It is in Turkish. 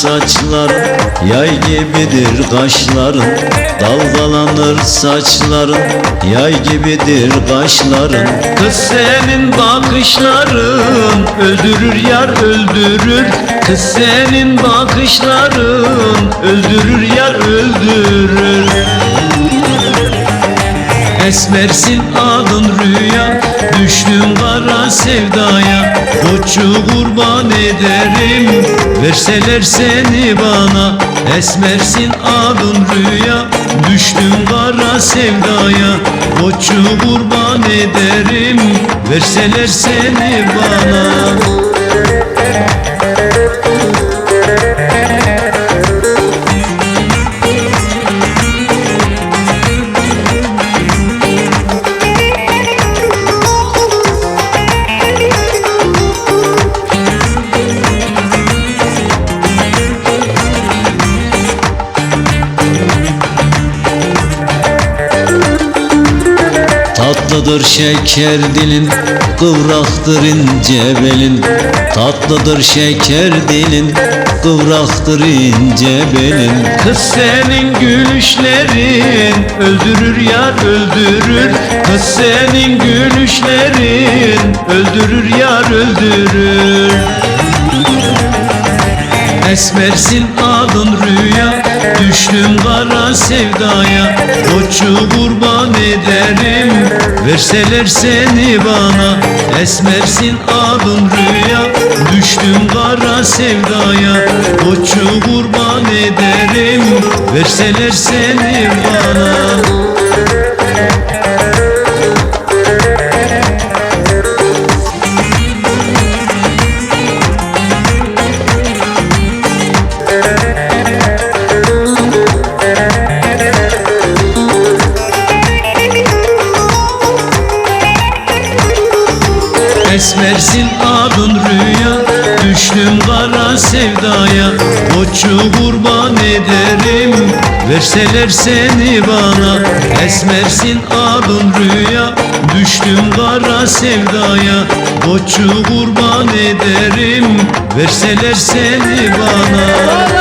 Saçların Yay gibidir kaşların. Dalgalanır saçların Yay gibidir kaşların. Kız senin bakışların Öldürür yar öldürür. Kız senin bakışların Öldürür yar öldürür Esmersin adın rüya Düştüm kara sevdaya. Koçu kurban ederim Verseler seni bana. Esmersin adın rüya Düştüm kara sevdaya. Koçu kurban ederim Verseler seni bana Tatlıdır şeker dilin, kıvraktır ince belin. Tatlıdır şeker dilin, kıvraktır ince belin. Kız senin gülüşlerin, öldürür yar öldürür. Kız senin gülüşlerin, öldürür yar öldürür. Esmersin adın rüya Düştüm kara sevdaya Koçu kurban ederim. Verseler seni bana Esmersin adın rüya. Düştüm kara sevdaya Koçu kurban ederim. Verseler seni bana Esmersin adın rüya Düştüm kara sevdaya. Koçu kurban ederim Verseler seni bana. Esmersin adın rüya Düştüm kara sevdaya. Koçu kurban ederim Verseler seni bana